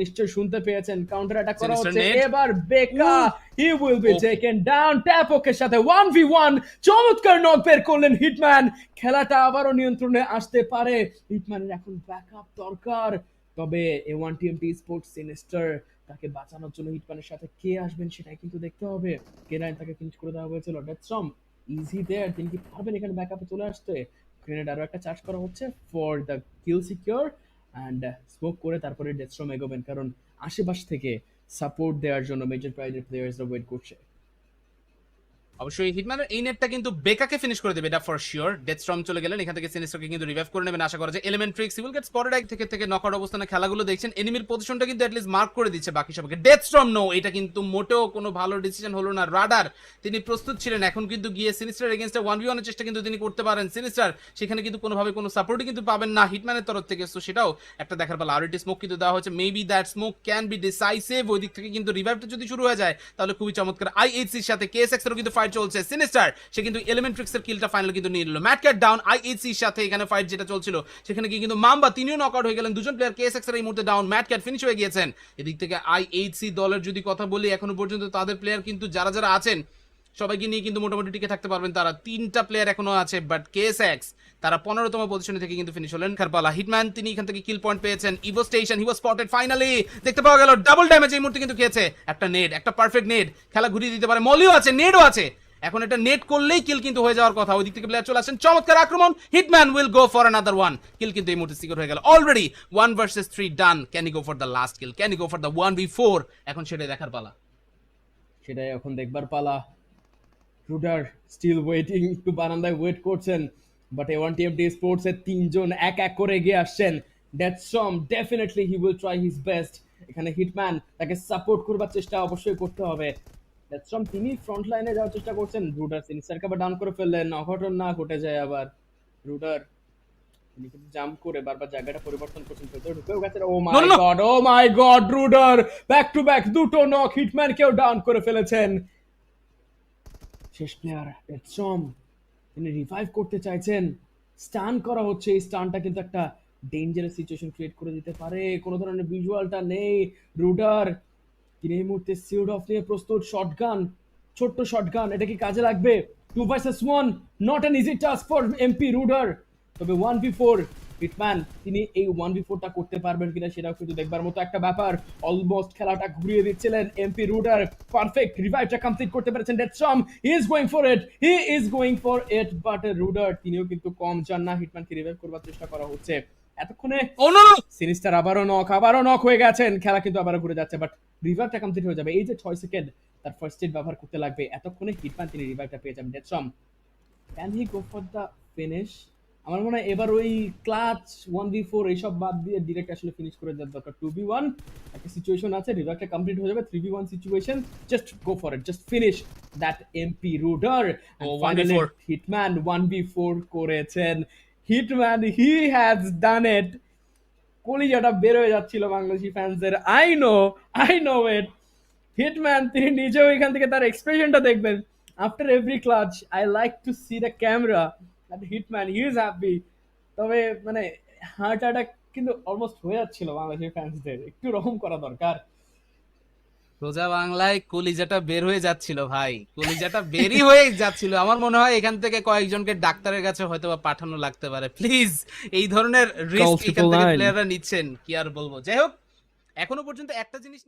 নিশ্চয় শুনতে পেয়েছেন। কাউন্টার অ্যাটাক করা হচ্ছে। এবার বেকা he will be. Taken down ট্যাপকের সাথে 1v1 চমৎকার নক বের করলেন হিটম্যান খেলাটা আবারও নিয়ন্ত্রণে আসতে পারে। হিটম্যানের এখন ব্যাকআপ দরকার। তবে A one TMT sports sinister তাকে বাঁচানোর জন্য হিটম্যানের সাথে কে আসবেন সেটাই কিন্তু দেখতে হবে। কে নাইন তাকে ফিনিশ করে দেওয়া হয়েছিল। ডেথস্ট্রম ইজি দেয়ার তিনি কি পারবেন এখানে ব্যাকআপে চলে আসতে? গ্রেনেড আরও একটা চার্জ করা হচ্ছে for the kill secure and smoke করে তারপরে ডেথস্ট্রম এগোবেন কারণ আশেপাশ থেকে সাপোর্ট দেওয়ার জন্য মেজর প্রাইজের প্লেয়ার্সরা ওয়েট করছে। অবশ্যই হিটম্যানের এই নেটটা কিন্তু বেকাকে ফিনিশ করে দেবে, এটা ফর শিওর ডেথ স্ট্রম চলে গেলেন, এখান থেকে সিনিস্টারকে কিন্তু রিভাইভ করে নেবেন, আশা করা যায় এলিমেন্ট্রিক সিভিল গেট স্পটেড এক থেকে থেকে নকআউট অবস্থানে খেলাগুলো দেখছেন। এনিমির পজিশনটা কিন্তু অ্যাটলিস্ট মার্ক করে দিচ্ছে বাকি সবাইকে। ডেথ স্ট্রম নো এটা কিন্তু মোটেও কোনো ভালো ডিসিশন হলো না। রাডার তিনি প্রস্তুত ছিলেন, এখন কিন্তু গিয়ে সিনিস্টার এগেনস্টে ওয়ান ভি ওয়ানের চেষ্টা কিন্তু তিনি করতে পারেন। সিনিস্টার সেখানে কিন্তু কোনোভাবে কোনো সাপোর্টই কিন্তু পাবেন না হিটম্যানের তরফ থেকে। সো সেটাও একটা দেখার পালা। আরটি স্মোক কিন্তু দেওয়া হয়েছে। Maybe that smoke can be decisive ওই দিক থেকে কিন্তু রিভাইভটা যদি শুরু হয়ে যায়, তাহলে খুবই চমৎকার। আইএইচসির সাথে কেএসএক্স এরও কিন্তু ফাইট চলছে। সিনিস্টার সে কিন্তু এলিমেন্ট্রিক্সের কিলটা ফাইনাল কিন্তু নিয়ে নিল। ম্যাট ক্যাট ডাউন আইএইচসির সাথে এখানে ফাইট যেটা চলছিল, সেখানে গিয়ে কিন্তু মাম্বা তিনিও নকআউট হয়ে গেলেন। দুজন প্লেয়ার কেএসএক্স এর এই মুহূর্তে ডাউন ম্যাট ক্যাট ফিনিশ হয়ে গিয়েছেন। এদিক থেকে আইএইচসি দলের যদি কথা বলি, এখনও পর্যন্ত তাদের প্লেয়ার কিন্তু যারা যারা আছেন সবাইকে নিয়ে কিন্তু মোটামুটি টিকে থাকতে পারবেন। তারা তিনটা প্লেয়ার এখনও আছে বাট কেএসএক্স তারা পনেরোতম পজিশনে থেকে কিন্তু ফিনিশ হলেন। খারপালা হিটম্যান তিনি এখান থেকে কিল পয়েন্ট পেয়েছেন। Evo station he was spotted finally দেখতে পাওয়া গেল ডাবল ড্যামেজ এই মুহূর্তে কিন্তু খেয়েছে। একটা নেট একটা পারফেক্ট নেট খেলা ঘুরিয়ে দিতে পারে, মলিও আছে নেটও আছে। এখন এটা নেট করলেই কিল কিন্তু হয়ে যাওয়ার কথা। ওই দিক থেকে প্লেয়ার চলে আসেন, চমৎকার আক্রমণ। Hitman will go for another one kill কিন্তু এই মুহূর্তে সিকিউর হয়ে গেল। Already one versus three done can go for the last kill can go for the one v four এখন সেটাই দেখার পালা। সেটাই এখন দেখবার পালা। রুডার স্টিল ওয়েটিং একটু বারান্দায় ওয়েট করছেন but A one TMT sports এর তিনজন এক এক করে এগিয়ে আসছেন। Deathsome definitely he will try his best এখানে হিটম্যান তাকে সাপোর্ট করবার চেষ্টা অবশ্যই করতে হবে। ডেথসম তিনি ফ্রন্ট লাইনে যাওয়ার চেষ্টা করছেন। রুডার সিনিসারকে আবার ডাউন করে ফেললেন অঘটন না ঘটে যায় আবার। রুডার তিনি কিন্তু জাম্প করে বারবার জায়গাটা পরিবর্তন করছেন ভেতরে ঢুকেও গেছে ও my. God oh my god rudder! Back to back দুটো নক হিটম্যান কেও ডাউন করে ফেলেছেন। শেষ প্লেয়ার এটসম তিনি রিভাইভ করতে চাইছেন। স্টান করা হচ্ছে। এই স্টানটা কিন্তু একটা ডেঞ্জারাস সিচুয়েশন ক্রিয়েট করে দিতে পারে। কোনো ধরনের ভিজুয়ালটা নেই। রুডার তিনি এই মুহূর্তে সিউড অফ নিয়ে প্রস্তুত। শটগান ছোট্ট শটগান এটা কি কাজে লাগবে? Two versus one not an easy task for MP rudder তবে ওয়ান বি ফোর হিটম্যান তিনি এই ওয়ান বি ফোরটা করতে পারবেন কিনা সেটাও কিন্তু দেখবার মতো একটা ব্যাপার। অলমোস্ট খেলাটা ঘুরিয়ে দিচ্ছিলেন এমপি রুডার পারফেক্ট রিভাইভটা কমপ্লিট করতে পেরেছেন deathsome he is going for it he is going for it but rudder তিনিও কিন্তু কম চান না। হিটম্যানকে রিভাইভ করবার চেষ্টা করা হচ্ছে। এতক্ষণে ও নো সিনিস্টার আবারও নক আবারও নক হয়ে গেছেন। খেলা কিন্তু আবারও ঘুরে যাচ্ছে বাট রিভাইভটা কমপ্লিট হয়ে যাবে। এই যে ছয় সেকেন্ড তার ফার্স্ট এড ব্যবহার করতে লাগবে। এতক্ষণে হিটম্যান তিনি রিভাইভটা পেয়ে যাবেন। Deathsome can he go for the finish আমার মনে হয় এবার ওই ক্লাচ ওয়ান বি ফোর এইসব বাদ দিয়ে ডিরেক্ট আসলে ফিনিশ করে দেওয়ার দরকার। টু বি ওয়ান একটা সিচুয়েশন আছে রিভাইভটা কমপ্লিট হয়ে যাবে three v one situation just go for it just finish that MP rudder finally 1v4 hitman one v four করেছেন। Hitman he has done it কলিজাটা বের হয়ে যাচ্ছিল Bangladeshi ফ্যান্সদের I know I know it hitman তিনি নিজেও এখান থেকে তার এক্সপ্রেশনটা দেখবেন। After every clutch I like to see the camera hitman he is happy তবে মানে হার্ট অ্যাটাক কিন্তু অলমোস্ট হয়ে যাচ্ছিল বাংলাদেশি ফ্যান্সদের একটু রকম করা দরকার। সোজা বাংলায় কলিজাটা বের হয়ে যাচ্ছিল ভাই। কলিজাটা বেরই হয়ে যাচ্ছিল। আমার মনে হয় এখান থেকে কয়েকজনকে ডাক্তারের কাছে হয়তো বা পাঠানো লাগতে পারে। প্লিজ এই ধরনের রিস্ক এখান থেকে প্লেয়াররা নিচ্ছেন কি আর বলব। যাই হোক এখনও পর্যন্ত একটা জিনিস